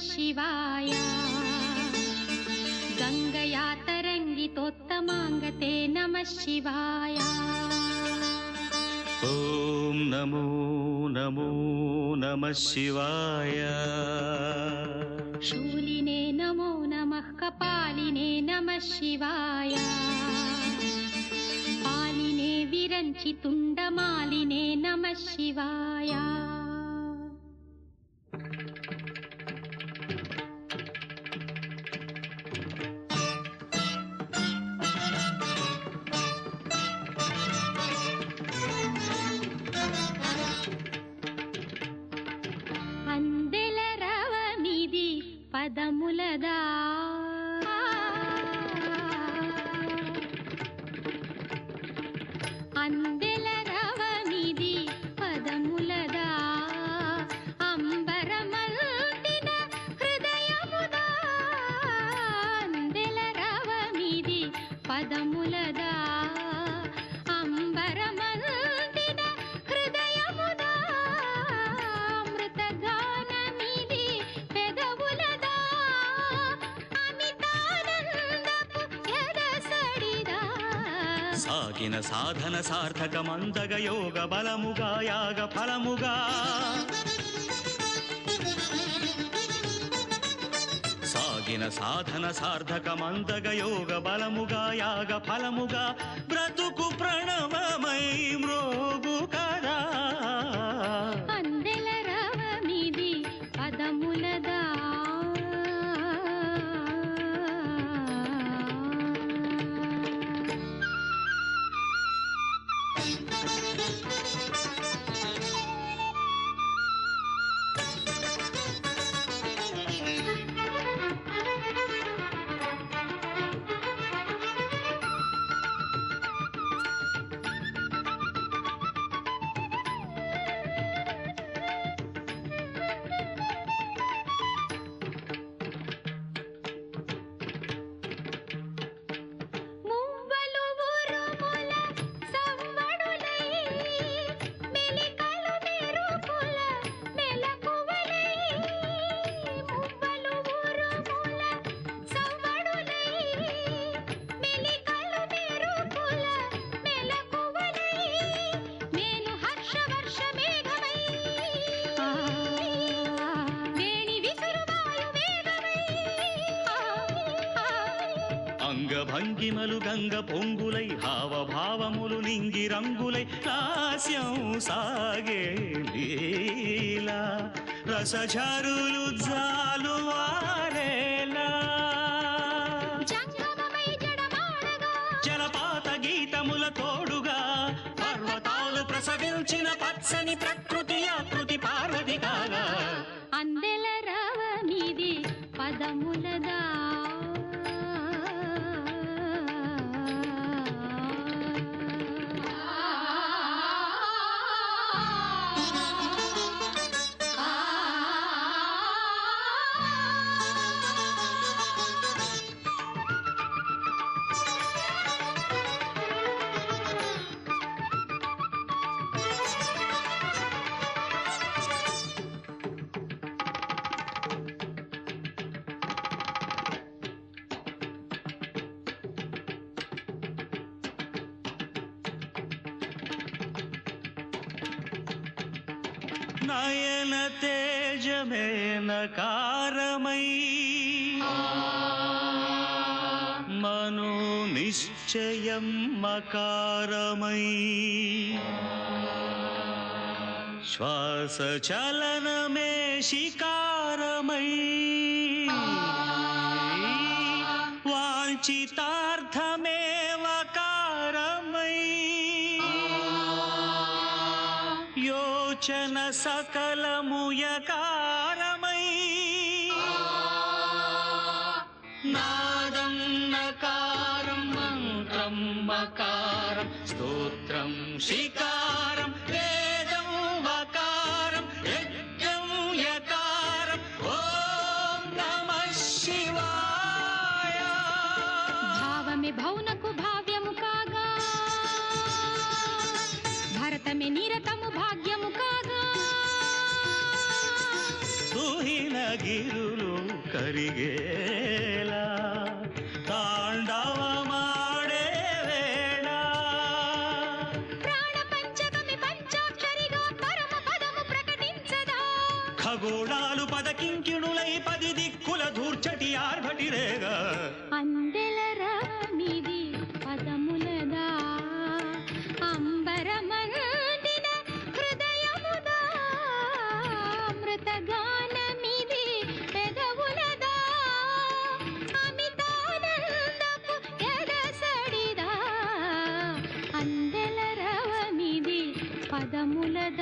शिवाय। गङ्गया तरङ्गितोत्तमाङ्गते नमः शिवाय। ॐ नमो नमो नमः शिवाय। शूलिने नमो नमः कपालिने नमः शिवाय సాగిన సాధన సార్థకమందగ యోగ బలముగా యాగ ఫలముగా. సాగిన సాధన సార్థకమందగ యోగ బలముగా యాగ ఫలముగా బ్రతుకు ప్రణవమై మృ అంగభంగిమలు గంగ పొంగులై హావభావములు నింగి రంగులై లాస్యం సాగే లీలా. రసఝరులు జాలు వారేలా. జలపాత గీతముల తోడుగా పర్వతాలు ప్రసవించిన పచ్చని ప్రకృతి ఆకృతి పార్వతి కాగా అందెల రవమిది పదములదా. नयन नयनतेजमेनकारमयी मनोनिश्चयं मकारमयी श्वास चलनमे शिकारमयी वाञ्छिता వచన సకలముయకారమై. నాదం నకారం మంత్రం మకారం స్తోత్రం శికారం కరిగేలా తాండవమాడే వేళ. ఖగోళాలు పదకింకిణులై పది దిక్కుల దూర్చటి ఆర్భటిరేగా అందెల రామిది అందెల